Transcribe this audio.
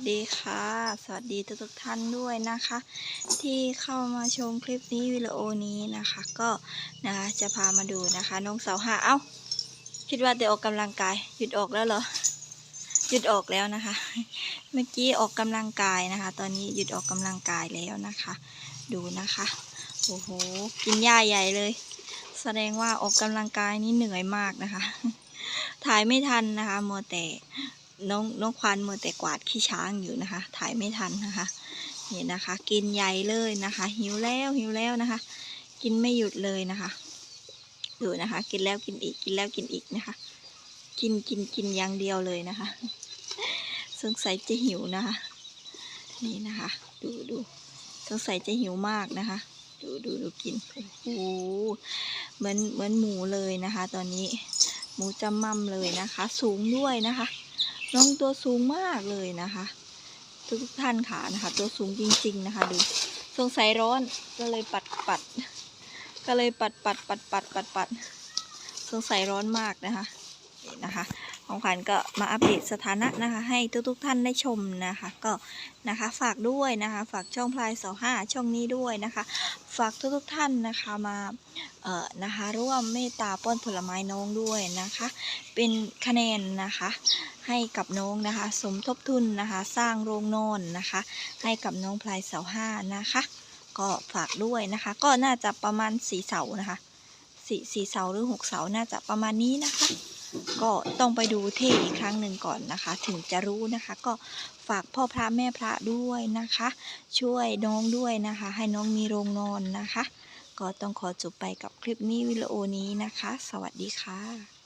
วัสดีค่ะ สวัสดีทุกทุกท่านด้วยนะคะ ที่เข้ามาชมคลิปนี้วิดีโอนี้นะคะ ก็นะคะจะพามาดูนะคะน้องสาวหาเอ้าคิดว่าจะออกกำลังกาย หยุดออกแล้วเหรอหยุดออกแล้วนะคะ เมื่อกี้ออกกำลังกายนะคะ ตอนนี้หยุดออกกำลังกายแล้วนะคะ ดูนะคะโอ้โหกินหญ้าใหญ่เลย แสดงว่าออกกำลังกายนี่เหนื่อยมากนะคะถ่ายไม่ทันนะคะมัวแต่ น้องน้องควันมือแต่กวาดขี้ช้างอยู่นะคะ ถ่ายไม่ทันนะคะ นี่นะคะ กินใหญ่เลยนะคะ หิวแล้วหิวแล้วนะคะ กินไม่หยุดเลยนะคะดูนะคะ กินแล้วกินอีกกินแล้วกินอีกนะคะ กินกินกินอย่างเดียวเลยนะคะ สงสัยจะหิวนะคะ นี่นะคะ ดูดูสงสัยจะหิวมากนะคะ ดูดูดูกินโอ้โหเหมือนเหมือนหมูเลยนะคะ ตอนนี้หมูจำมั่มเลยนะคะ สูงด้วยนะคะ น้องตัวสูงมากเลยนะคะ ทุกท่านค่ะนะคะ ตัวสูงจริง ๆ นะคะ ดูสงสัยร้อนก็เลยปัดปัดก็เลยปัดปัดปัดปัดปัดปัดสงสัยร้อนมากนะคะนี่นะคะ ของขวัญก็มาอัปเดตสถานะนะคะ ให้ทุกๆท่านได้ชมนะคะ ก็นะคะฝากด้วยนะคะ ฝากช่องพลายเสาห้าช่องนี้ด้วยนะคะ ฝากทุกๆท่านนะคะมาเอ่อนะคะร่วมเมตตาป้อนผลไม้น้องด้วยนะคะ เป็นคะแนนนะคะ ให้กับน้องนะคะ สมทบทุนนะคะ สร้างโรงนอนนะคะ ให้กับน้องพลายเสาห้านะคะ ก็ฝากด้วยนะคะ ก็น่าจะประมาณสี่เสานะคะสี่สี่เสาหรือหกเสาน่าจะประมาณนี้นะคะ ก็ต้องไปดูเทอีกครั้งหนึ่งก่อนนะคะ ถึงจะรู้นะคะ ก็ฝากพ่อพระแม่พระด้วยนะคะ ช่วยน้องด้วยนะคะ ให้น้องมีโรงนอนนะคะ ก็ต้องขอจบไปกับคลิปนี้วิดีโอนี้นะคะ สวัสดีค่ะ